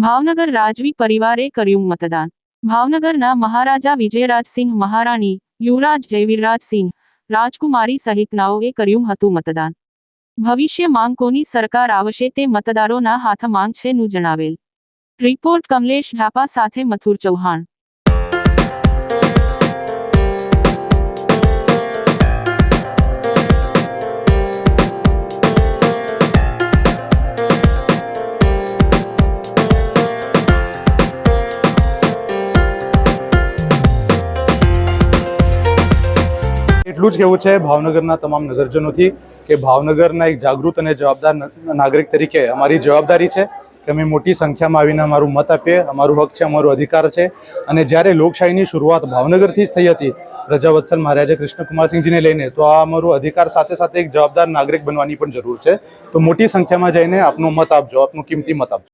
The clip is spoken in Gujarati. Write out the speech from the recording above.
ભાવનગર રાજવી પરિવારે કર્યું મતદાન. ભાવનગરના મહારાજા વિજયરાજસિંહ મહારાણી, યુવરાજ જયવીરરાજસિંહ, રાજકુમારી સહિતનાઓએ કર્યું હતું મતદાન. ભવિષ્ય માંગ કોની સરકાર આવશે તે મતદારોના હાથ માંગ છે નું જણાવેલ. રિપોર્ટ કમલેશ ઢાપા સાથે મથુર ચૌહાણ. એટલું જ કહેવું છે ભાવનગરના તમામ નગરજનોથી કે ભાવનગરના એક જાગૃત અને જવાબદાર નાગરિક તરીકે અમારી જવાબદારી છે કે અમે મોટી સંખ્યામાં આવીને અમારું મત આપીએ, અમારું હક છે, અમારો અધિકાર છે. અને જ્યારે લોકશાહીની શરૂઆત ભાવનગરથી જ થઈ હતી પ્રજાવત્સલ મહારાજા કૃષ્ણકુમારસિંહજીને લઈને, તો આ અમારો અધિકાર સાથે સાથે એક જવાબદાર નાગરિક બનવાની પણ જરૂર છે. તો મોટી સંખ્યામાં જઈને આપનો મત આપજો, આપનો કિંમતી મત આપજો.